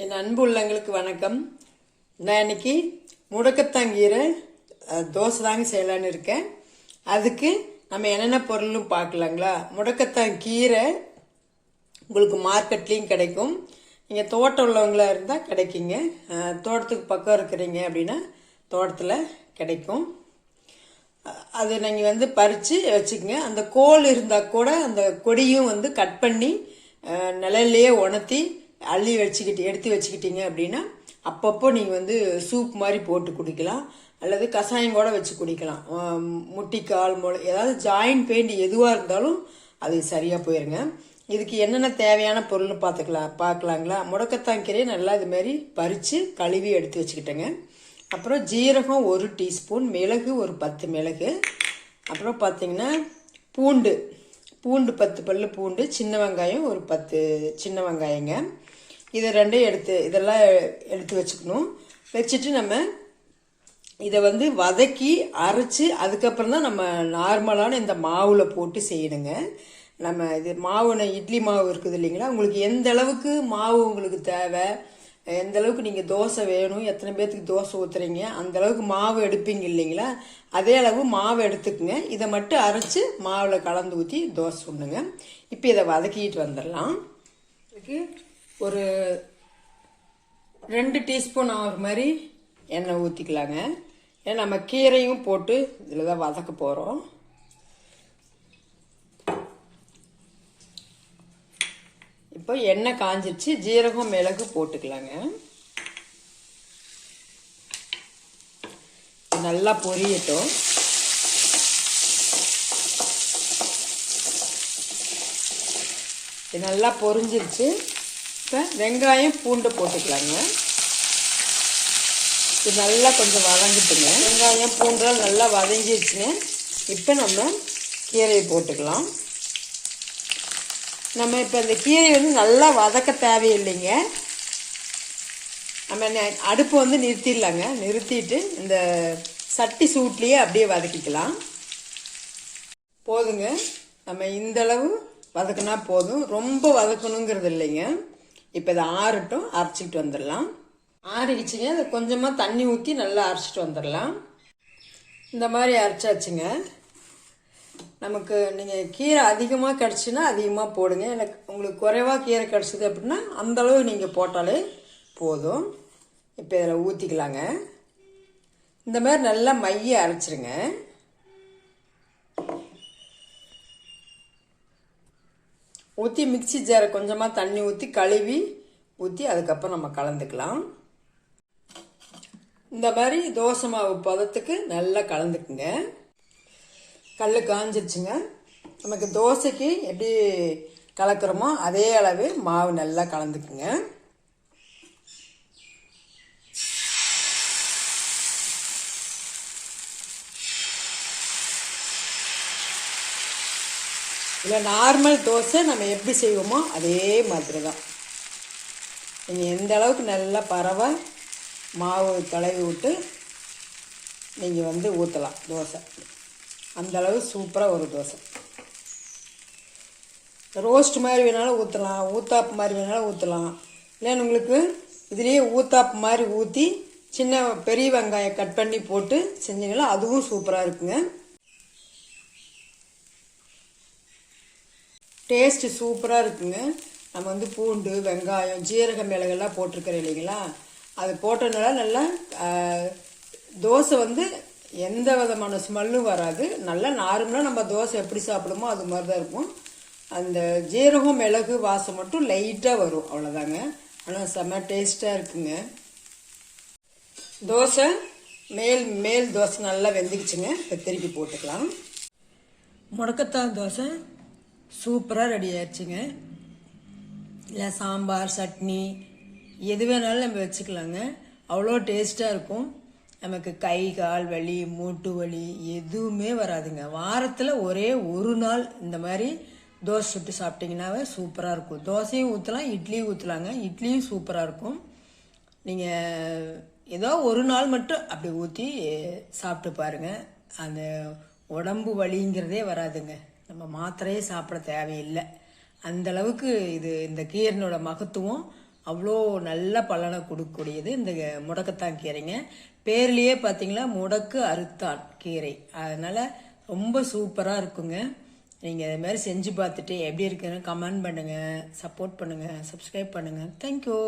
என் அன்பு உள்ளங்களுக்கு வணக்கம். நான் இன்னைக்கு முடக்கத்தாங்கீரை தோசை தாங்க செய்யலான்னு இருக்கேன். அதுக்கு நம்ம என்னென்ன பொருளும் பார்க்கலாங்களா? முடக்கத்தான் கீரை உங்களுக்கு மார்க்கெட்லேயும் கிடைக்கும். நீங்கள் தோட்டம் உள்ளவங்களா இருந்தால் கிடைக்குங்க. தோட்டத்துக்கு பக்கம் இருக்கிறீங்க அப்படின்னா தோட்டத்தில் கிடைக்கும். அது நீங்கள் வந்து பறித்து வச்சுக்கோங்க. அந்த கோல் இருந்தால் கூட அந்த கொடியும் வந்து கட் பண்ணி நிலையிலேயே உணர்த்தி அள்ளி வச்சுக்கிட்டு எடுத்து வச்சுக்கிட்டீங்க அப்படின்னா அப்பப்போ நீங்கள் வந்து சூப் மாதிரி போட்டு குடிக்கலாம். அல்லது கஷாயம் கூட வச்சு குடிக்கலாம். முட்டிக்கால் முளை ஏதாவது ஜாயிண்ட் பெயின் எதுவாக இருந்தாலும் அது சரியாக போயிருங்க. இதுக்கு என்னென்ன தேவையான பொருள்னு பார்த்துக்கலாம் பார்க்கலாங்களா? முடக்கத்தான் கீரையை நல்லா இது மாதிரி பறித்து கழுவி எடுத்து வச்சுக்கிட்டேங்க. அப்புறம் ஜீரகம் ஒரு டீஸ்பூன் மிளகு ஒரு பத்து மிளகு. அப்புறம் பார்த்தீங்கன்னா பூண்டு. பூண்டு பத்து பல்லு பூண்டு சின்ன வெங்காயம் ஒரு பத்து சின்ன வெங்காயங்க. இதை ரெண்டையும் எடுத்து இதெல்லாம் எடுத்து வச்சுக்கணும். வச்சுட்டு நம்ம இதை வந்து வதக்கி அரைச்சி அதுக்கப்புறம் தான் நம்ம நார்மலான இந்த மாவில் போட்டு செய்யணுங்க. நம்ம இது மாவு இட்லி மாவு இருக்குது இல்லைங்களா? உங்களுக்கு எந்த அளவுக்கு மாவு உங்களுக்கு தேவை எந்த அளவுக்கு நீங்கள் தோசை வேணும் எத்தனை பேர்த்துக்கு தோசை ஊற்றுறீங்க அந்த அளவுக்கு மாவு எடுப்பீங்க இல்லைங்களா? அதே அளவு மாவு எடுத்துக்குங்க. இதை மட்டும் அரைச்சி மாவில் கலந்து ஊற்றி தோசை சுண்ணுங்க இப்போ இதை வதக்கிட்டு வந்துடலாம். இதுக்கு ஒரு ரெண்டு டீஸ்பூன் ஆகிற மாதிரி எண்ணெய் ஊற்றிக்கலாங்க ஏன்னா நம்ம கீரையும் போட்டு இதில் தான் வதக்க போகிறோம் இப்போ எண்ணெய் காஞ்சிருச்சு ஜீரகம் மிளகு போட்டுக்கலாங்க. நல்லா பொரியட்டும். இது நல்லா பொரிஞ்சிருச்சு. இப்போ வெங்காயம் பூண்டு போட்டுக்கலாங்க. இது நல்லா கொஞ்சம் வதங்கிட்டுங்க. வெங்காயம் பூண்டெல்லாம் நல்லா வதங்கிருச்சுங்க. இப்போ நம்ம கீரையை போட்டுக்கலாம். நம்ம இப்போ இந்த கீரை வந்து நல்லா வதக்க தேவையில்லைங்க. நம்ம அடுப்பு வந்து நிறுத்திடலாங்க. நிறுத்திட்டு இந்த சட்டி சூட்லேயே அப்படியே வதக்கிக்கலாம். போதுங்க. நம்ம இந்தளவு வதக்குனா போதும். ரொம்ப வதக்கணுங்கிறது இல்லைங்க. இப்போ இதை ஆறட்டும் அரைச்சிக்கிட்டு வந்துடலாம். ஆறிடுச்சுங்க. அதை கொஞ்சமாக தண்ணி ஊற்றி நல்லா அரைச்சிட்டு வந்துடலாம். இந்த மாதிரி அரைச்சாச்சுங்க. நமக்கு நீங்கள் கீரை அதிகமாக கிடச்சின்னா அதிகமாக போடுங்க. எனக்கு உங்களுக்கு குறைவாக கீரை கிடச்சிது அப்படின்னா அந்தளவு நீங்கள் போட்டாலே போதும். இப்போ இதில் ஊற்றிக்கலாங்க இந்த மாதிரி நல்லா மைய அரைச்சிருங்க. ஊற்றி மிக்ஸி ஜாரை கொஞ்சமாக தண்ணி ஊற்றி கழுவி ஊற்றி அதுக்கப்புறம் நம்ம கலந்துக்கலாம். இந்த மாதிரி தோசை மாவு பதத்துக்கு நல்லா கலந்துக்குங்க. கல் காஞ்சிருச்சுங்க. நமக்கு தோசைக்கு எப்படி கலக்கிறோமோ அதே அளவு மாவு நல்லா கலந்துக்குங்க. இல்லை நார்மல் தோசை நம்ம எப்படி செய்வோமோ அதே மாதிரி தான் நீங்கள் எந்த அளவுக்கு நல்லா பறவை மாவு தடவி விட்டு நீங்கள் வந்து ஊற்றலாம் தோசை. அந்த அளவு சூப்பராக ஒரு தோசை. ரோஸ்ட் மாதிரி வேணாலும் ஊற்றலாம் ஊத்தாப்பு மாதிரி வேணாலும் ஊற்றலாம் இல்லைன்னு உங்களுக்கு இதுலேயே ஊத்தாப்பு மாதிரி ஊற்றி சின்ன பெரிய வெங்காயம் கட் பண்ணி போட்டு செஞ்சீங்கன்னா அதுவும் சூப்பராக இருக்குங்க. டேஸ்ட்டு சூப்பராக இருக்குங்க. நம்ம வந்து பூண்டு வெங்காயம் ஜீரக மிளகெல்லாம் போட்டிருக்கிறோம் இல்லைங்களா? அது போட்டதுனால நல்லா தோசை வந்து எந்த விதமான ஸ்மெல்லும் வராது. நல்லா நார்மலாக நம்ம தோசை எப்படி சாப்பிடுமோ அது மாதிரி தான் இருக்கும். அந்த ஜீரகம் மிளகு வாசம் மட்டும் லைட்டாக வரும். அவ்வளோதாங்க ஆனால் செம்ம டேஸ்ட்டாக இருக்குங்க. தோசை மேல் மேல் தோசை நல்லா வெந்துக்குச்சுங்க இப்போ திருப்பி போட்டுக்கலாம். முடக்கத்தான் தோசை. சூப்பராக ரெடி ஆயிடுச்சுங்க. இல்லை சாம்பார் சட்னி எது வேணாலும் நம்ம வச்சுக்கலாங்க. அவ்வளோ டேஸ்ட்டாக இருக்கும். நமக்கு கை கால் வலி மூட்டு வலி எதுவுமே வராதுங்க. வாரத்தில் ஒரே ஒரு நாள் இந்த மாதிரி தோசை சுட்டு சாப்பிட்டீங்கன்னாவே சூப்பராக இருக்கும். தோசையும் ஊற்றலாம் இட்லியும் ஊற்றலாங்க இட்லியும் சூப்பராக இருக்கும். நீங்கள் ஏதோ ஒரு நாள் மட்டும் அப்படி ஊற்றி சாப்பிட்டு பாருங்க. அந்த உடம்பு வலிங்கிறதே வராதுங்க. நம்ம மாத்திரையே சாப்பிட தேவையில்லை. அந்த அளவுக்கு இது இந்த கீரனோட மகத்துவம் அவ்வளோ நல்ல பலனை கொடுக்கக்கூடியது இந்த முடக்கத்தான் கீரைங்க. பேர்லேயே பார்த்தீங்களா முடக்கு அறுத்தான் கீரை. அதனால் ரொம்ப சூப்பராக இருக்குங்க. நீங்கள் இது மாதிரி செஞ்சு பார்த்துட்டு எப்படி இருக்குன்னு கமெண்ட் பண்ணுங்கள் சப்போர்ட் பண்ணுங்கள் சப்ஸ்கிரைப் பண்ணுங்கள் தேங்க்யூ